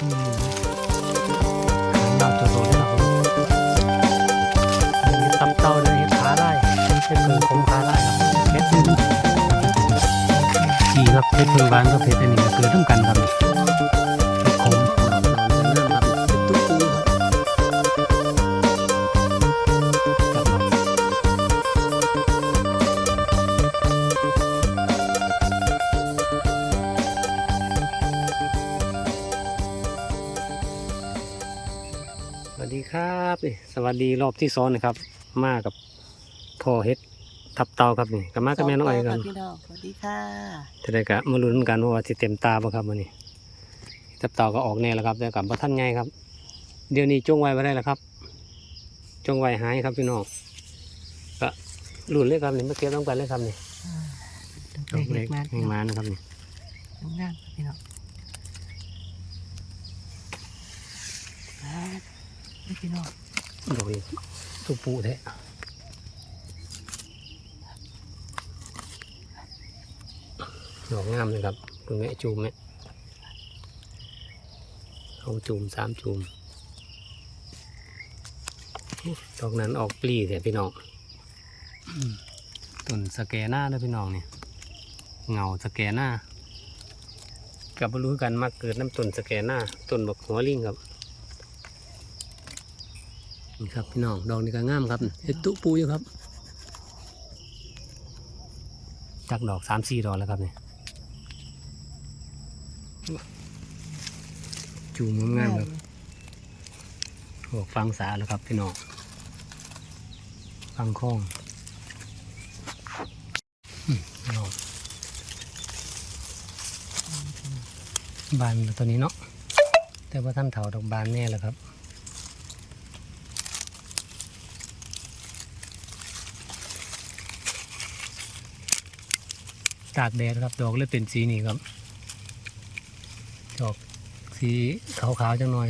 อืมยาวตัวโตเลยครับมเห็ดตับเต่าเลยเห็ดขาไล่เห็ดเพิงคมขาไล่ครับเห็ดจีครับเห็ดเพิงบานกับเห็ดอันนี้ก็เกิดร่วมกันครับ ครับนี่สวัสดีรอบที่สองนะครับ มากับพ่อเฮ็ดทับเตาครับนี่กับมากับแม่น้องไอ้กันพี่น้องสวัสดีค่ะจะได้กะมาลุ้นกันว่าสิเต็มตาบ่ครับวันนี้ทับเตาก็ออกแน่แล้วครับแต่กับพระท่านไงครับ เดี๋ยวนี้จงไว้ไว้ได้แล้วครับ จงไว้หายครับพี่น้องก็ลุ้นเลยครับนี่มาเก็บต้องกันเลยครับนี่ดอกเล็กมาแห่งมานะครับนี่งามพี่น้องมาพี่น้อง ดอกนี้ตุกปูแท้ดอกงามเลยครับเพิ่งแม่จูมแม่เอาจูมสามจูมดอกนั้นออกปลีเสียพี่น้องต้นสแกน้าด้วยพี่น้องเนี่ยเงาสแกน้ากับบรู้กันมาเกิดน้ำต้นสแกน้าต้นบักหัวลิงครับ นี่ครับพี่น้องดอกนี้ก็งามครับเห็ดตุปูอยู่ครับจักดอกสามสี่ดอกแล้วครับเนี่ยจูงงามครับโอ้ฟังสาแล้วครับพี่น้องฟังคล้องน้องบานตัวนี้เนาะแต่ว่าท่านเถาดอกบานแน่แล้วครับ ตากแดดครับ ดอกเลยเป็นสีนี้ครับ ดอกสีขาวๆจังหน่อย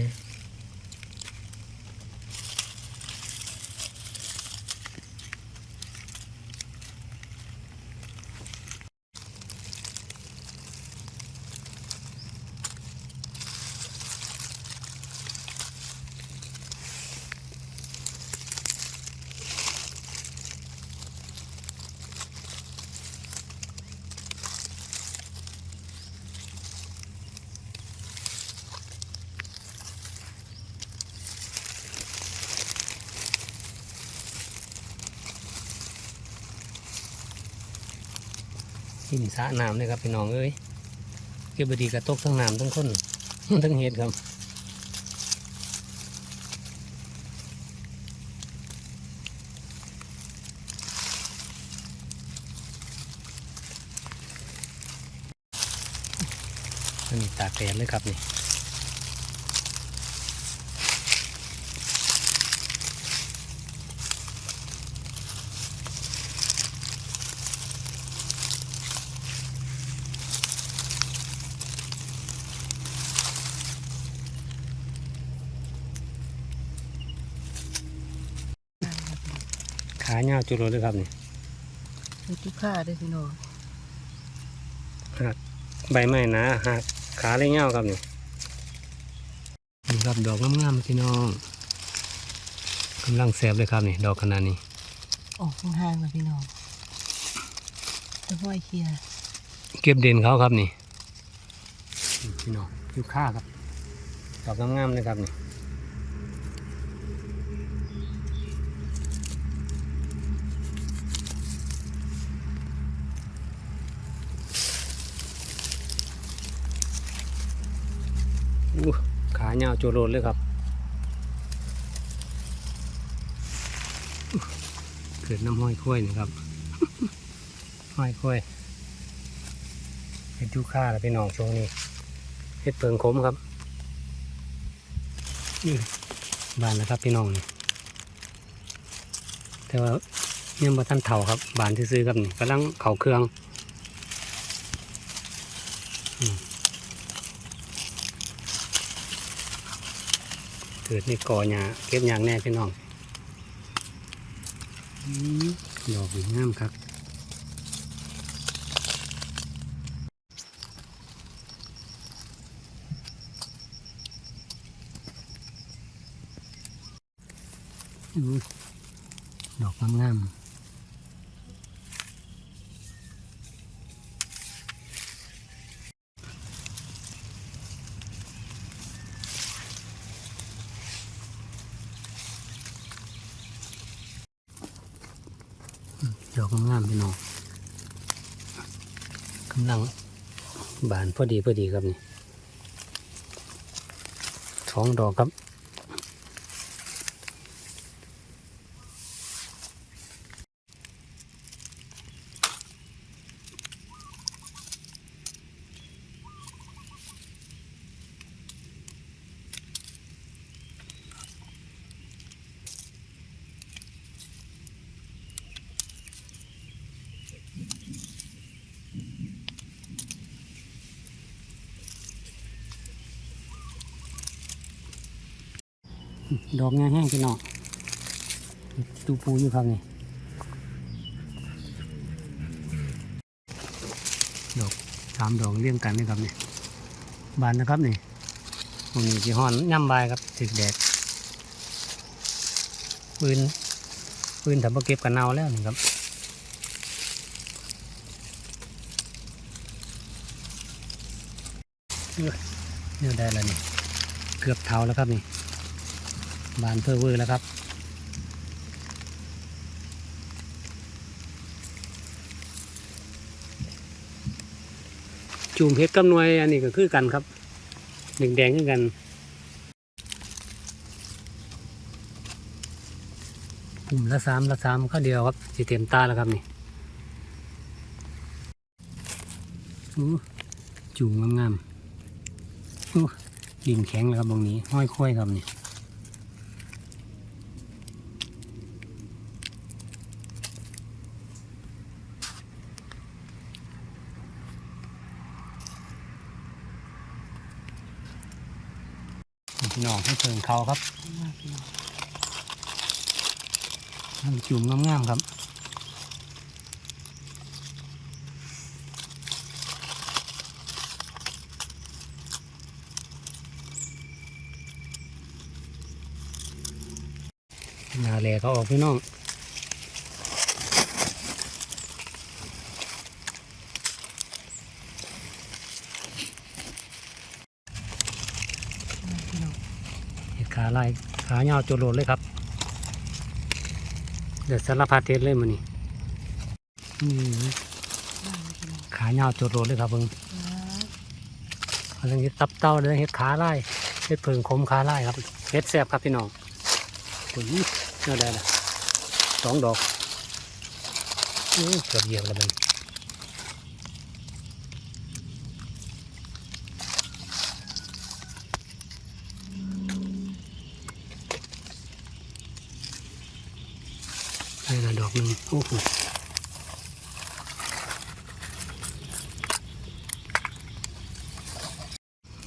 ที่นสระน้ำเลยครับพี่น้องเอ้ยเก็บบดีกระตกทั้งน้ำทั้งคนทั้งเห็ดครับอันนี้ตากแดดเลยครับนี่ ขาเงาวจุดเลยครับนี่มีทุกข้าด้วยพี่น้องหักใบไม้หนาหักขาเลยเงาวครับนี่นี่ครับดอกงามๆพี่น้องกำลังแสบเลยครับนี่ดอกขนาดนี้ออกห่างๆมาพี่น้องตะห้อยเคลียร์เก็บเด่นเขาครับนี่นี่พี่น้องอยู่ค่าครับดอกงามๆเลยครับนี่อู้ขาเงาว โจโรนเลยครับเกิดน้ำห้อยคุ้ยนี่ครับห้อยคุ้ยเห็ดยูค่าแล้วพี่น้องช่วงนี้เห็ดเพิงขมครับนี่บานแล้วครับพี่น้องนี่แต่ว่ายังบ่ท่านเถาครับบานซื้อๆครับนี่กำลังเขาเครื่อง เกิดในกอหญ้าเก็บยางแน่พี่น้องดอกงามครับดอกงามๆ พี่น้องกำลังบานพอดีพอดีครับนี่สองดอกครับ ดอกงาแห้งพี่น้องตูปูอยู่ครับนี่ดอกสามดอกเรียงกันนี่ครับนี่บานนะครับนี่ตรงนี้จีฮอนย่ำบายครับถึกแดดปืนปืนถับเก็บกันเนาแล้วนี่ครับเนี่ยได้แล้วนี่เกือบเท้าแล้วครับนี่ บานเพื่อเวอร์แล้วครับจูมเพชรกับหน่วยอันนี้ก็คือกันครับแดงแดงๆคือกันกลุ่มละสามละสามข้าเดียวครับสีเต็มตาแล้วครับนี่อู้จูงงามๆอู้ดินแข็งแล้วครับตรงนี้ห้อยค่อยครับนี่ พี่น้องให้เพิงเขาครับมากพี่น้องทำจุ่มงามๆครับนาแหล่เขาออกพี่น้อง มากพี่น้อง เห็ดขา ลายขาเงาวโจโลดเลยครับ เดี๋ยวสารพัดเทศเลยมันนี่อืมมากพี่น้องขาเงาวโจโลดเลยครับเพิ่งมากกำลังเห็ดตับเต้าเลยเห็ดขาลายเห็ดเพิงคมขาลายครับเห็ดแซ่บครับพี่น้องอุ้ยน่าได้ละสองดอกอื้อเกือบเหยียบแล้วมันได้ละด อกหนึ่งโอ้โห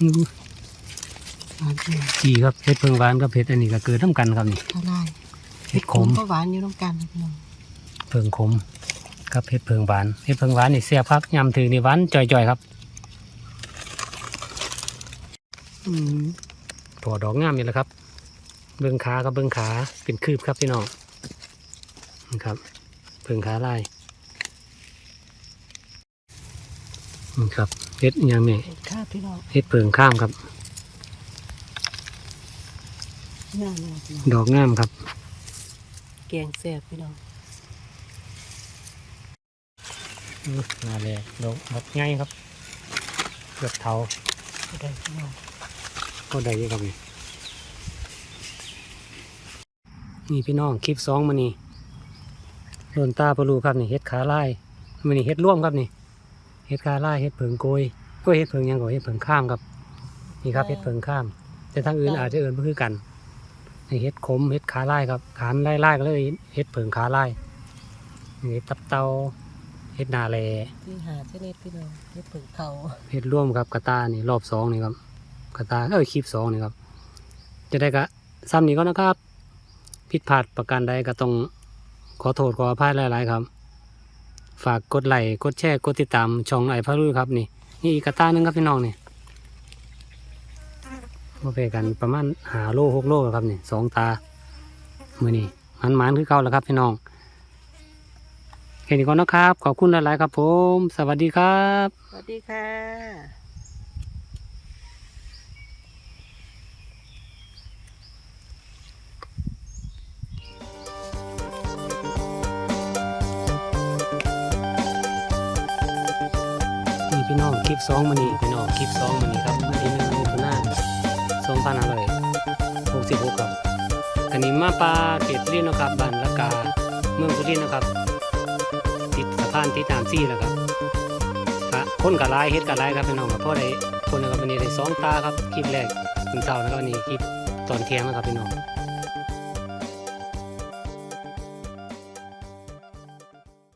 อื้อหวานพี่น้องจีครับเห็ดเพิงหวานกับเห็ดอันนี้ก็เกิดน้ำกันครับนี่ข้าวไร่เห็ดขมก็หวานอยู่ตรงกลางเลยพี่น้องเพิงขมกับเห็ดเพิงหวานเห็ดเพิงหวานนี่เสียบครับยำถือนี่หวานจ่อยๆครับอืมพอดอกงามนี่แหละครับ เบิ้งขากับเบิ้งขาเป็นคืบครับพี่น้อง นะครับเพิงขาลายนี่ครับเห็ดอิหยังนี่เห็ดข้าวพี่น้องเห็ดเพิงข้ามครับน่าเลยพี่น้องดอกงามครับ แกงแซ่บพี่น้องอื้อมาเลยดอกดอกง่ายครับเกือบเท่าก็ได้พี่น้องก็ได้อยู่ครับนี่นี่พี่น้องคลิปสองมานี่ โดนตาปลูครับนี่เฮ็ดขาลายมันนี่เฮ็ดร่วมครับนี่เฮ็ดขาลายเฮ็ดเผิงโกยก็เฮ็ดเผิงหยังก็เฮ็ดเผิงข้ามครับนี่ครับเฮ็ดเผิงข้าม แต่ทางอื่นอาจจะเอื่นเพื่อกันนี่เฮ็ดขมเฮ็ดขาลายครับขานไล่ไล่ก็เลยเฮ็ดเผิงขาลายนี่เฮ็ดตับเตาเฮ็ดนาแลที่หาเจเน็ตพี่น้องเห็ดผึ่งเขาเฮ็ดร่วมครับกระตานี่รอบสองนี่ครับกระตาเอ้ยคลิปสองนี่ครับ จะได้กะซ้ำนี้ก็นะครับ ผิดพลาดประการใดก็ต้อง ขอโทษขออภัยหลาย ๆ ครับ ฝากกดไลค์กดแชร์กดติดตามช่องไอพารุยครับนี่ นี่อีกกระต้านึงครับพี่น้องนี่มาเพกันประมาณหาโลหกโลครับนี่สองตามือนี่มันหมานคือเก่าแล้วครับพี่น้องแค่นี้ก่อนนะครับ ขอบคุณหลาย ๆ ครับผม สวัสดีครับ สวัสดีค่ะ องคลิปสองมันนี่พี่น้องคลิปสองมันนี่ครับวันที่หนึ่งมิถุนายนสองพันห้าร้อยหกสิบหกครับอันนี้มาปลาเกตเลียนนะครับบ้านละกาเมืองสุรินทร์นะครับ ติดสะพานติดตามซี่แล้วครับค่ะคนกับลายเฮ็ดกับลายครับพี่น้องครับเพราะได้คนนะครับวันนี้ได้สองตาครับคลิปแรกคุณเช้าแล้วก็วันนี้คลิปตอนเที่ยงนะครับพี่น้อง